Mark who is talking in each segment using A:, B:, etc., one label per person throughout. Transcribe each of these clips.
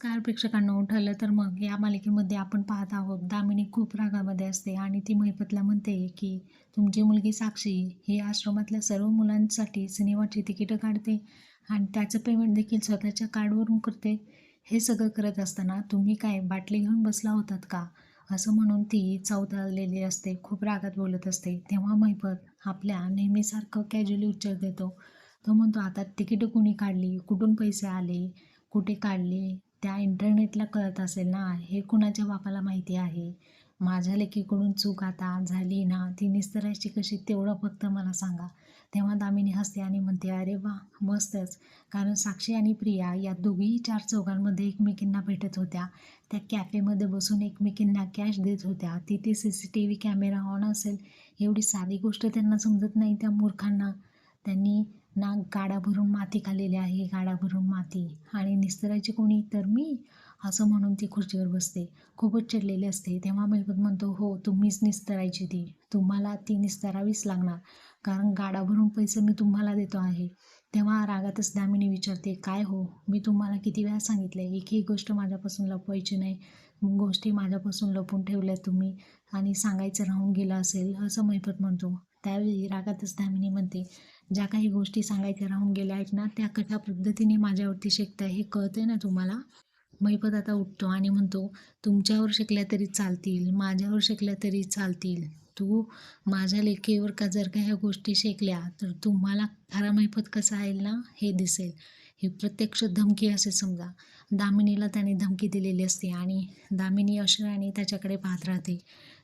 A: नमस्कार प्रेक्षकांनो. ठरलं तर मग या मालिकेमध्ये आपण पाहत आहोत दामिनी खूप रागामध्ये असते आणि ती महिपतला म्हणते की तुमची मुलगी साक्षी ही आश्रमातल्या सर्व मुलांसाठी सिनेमाची तिकीटं काढते आणि त्याचं पेमेंट देखील स्वतःच्या कार्डवरून करते. हे सगळं करत असताना तुम्ही काय बाटली घेऊन बसला होतात का? असं म्हणून ती चौताळलेली असते खूप रागात बोलत असते. तेव्हा महिपत आपल्या नेहमीसारखं कॅज्युअली उच्चार देतो. तो म्हणतो आता तिकीटं कुणी काढली? कुठून पैसे आले? कुठे काढले? त्या इंटरनेटला कळत असेल ना हे कुणाच्या बापाला माहिती आहे? माझ्या लेकीकडून चूक आता झाली ना ती निस्तरायची कशी तेवढं फक्त मला सांगा. तेव्हा दामिनी हसते आणि म्हणते अरे वा मस्तच. कारण साक्षी आणि प्रिया या दोघीही चार चौघांमध्ये एकमेकींना भेटत होत्या. त्या कॅफेमध्ये बसून एकमेकींना कॅश देत होत्या. तिथे C C T V camera on असेल एवढी साधी गोष्ट त्यांना समजत नाही त्या मूर्खांना. त्यांनी ना गाडा भरून माती खाल्लेली आहे गाडा भरून माती. आणि निस्तरायची कोणी तर मी असं म्हणून ती खुर्चीवर बसते. खूपच चिडलेली असते. तेव्हा महिपत म्हणतो हो तुम्हीच निस्तरायची ती. तुम्हाला ती निस्तरावीच लागणार. कारण गाडा भरून पैसे मी तुम्हाला देतो आहे. तेव्हा रागातच दामिनी विचारते काय हो? मी तुम्हाला किती वेळा सांगितलं आहे एकही गोष्ट माझ्यापासून लपवायची नाही. गोष्टी माझ्यापासून लपून ठेवल्या तुम्ही आणि सांगायचं राहून गेलं असेल असं मैफत म्हणतो. त्यावेळी रागातच दामिनी म्हणते ज्या काही गोष्टी सांगायच्या राहून गेल्या आहेत ना त्या कशा पद्धतीने माझ्यावरती शेकताय हे कळतंय ना तुम्हाला? मैपत आता उठतो आणि म्हणतो तुमच्यावर शिकल्या तरी चालतील माझ्यावर शिकल्या तरी चालतील. तू माझ्या लेखीवर का जर का ह्या गोष्टी शेकल्या तर तुम्हाला खरा मैपत कसा आहे ना हे दिसेल. ही प्रत्यक्ष धमकी असे समजा. दामिनीला त्याने धमकी दिलेली असते आणि दामिनी अशराने त्याच्याकडे पाहत राहते.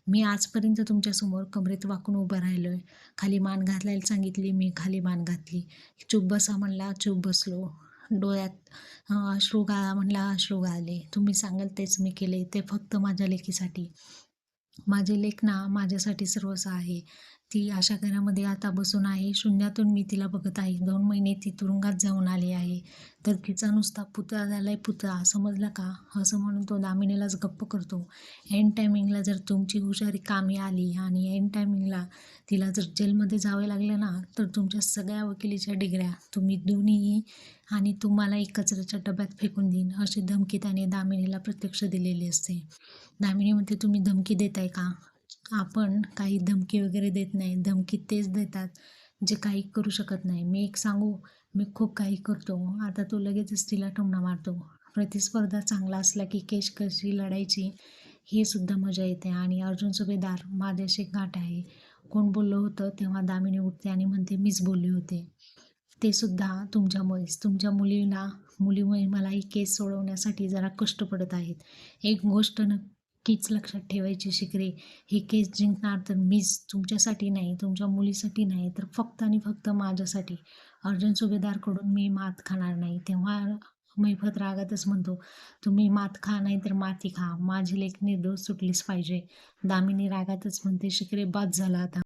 A: मी आजपर्यंत तुमच्यासमोर कमरेत वाकून उभं राहिलो आहे खाली मान घातलायला सांगितली मी खाली मान घातली. चूप बसा म्हणला चूप बसलो. डोळ्यात अश्रू गाळा म्हणला अश्रू गाळले. तुम्ही सांगाल तेच मी केले. ते फक्त माझ्या लेकीसाठी. माझे लेखना माझ्यासाठी सर्वच आहे. ती अशा घरामध्ये आता बसून आहे. शून्यातून मी तिला बघत आहे. दोन महिने ती तुरुंगात जाऊन आली आहे. तर तिचा नुसता पुतळा झाला आहे पुतळा. समजला का? असं म्हणून तो दामिनीलाच गप्प करतो. एंड टायमिंगला जर तुमची हुशारी कामी आली आणि एंड टायमिंगला तिला जर जेलमध्ये जावे लागलं ना तर तुमच्या सगळ्या वकिलीच्या डिग्र्या तुम्ही दोन्हीही आणि तुम्हाला एक कचऱ्याच्या डब्यात फेकून देईन अशी धमकी त्याने दामिनीला प्रत्यक्ष दिलेली असते. दामिनीमध्ये तुम्ही धमकी देताय का? आपण काही धमकी वगैरे देत नाही. धमकी तेच देतात जे काही करू शकत नाही. मी एक सांगू मी खूप काही करतो. आता तो लगेचच तिला टोमणा मारतो. प्रतिस्पर्धा चांगला असला की केश कशी लढायची हे सुद्धा मजा येते. आणि अर्जुन सुभेदार माझ्याशी गाठ आहे. कोण बोललं होतं तेव्हा दामिनी उठते आणि म्हणते मीच बोलले होते. ते सुद्धा तुमच्यामुळेच. तुमच्या मुलीला मुलीमुळे मला ही केस सोडवण्यासाठी जरा कष्ट पडत आहेत. एक गोष्ट नक्कीच लक्षात ठेवायची शिकरे ही केस जिंकणार तर मीच तुमच्यासाठी नाही तुमच्या मुलीसाठी नाही तर फक्त आणि फक्त माझ्यासाठी. अर्जुन सुभेदारकडून मी मात खाणार नाही. तेव्हा मैफत रागातच म्हणतो तुम्ही मात खा नाही तर माती खा. माझी लेख निर्दोष सुटलीच पाहिजे. दामिनी रागातच म्हणते शिकरे बाद झाला आता.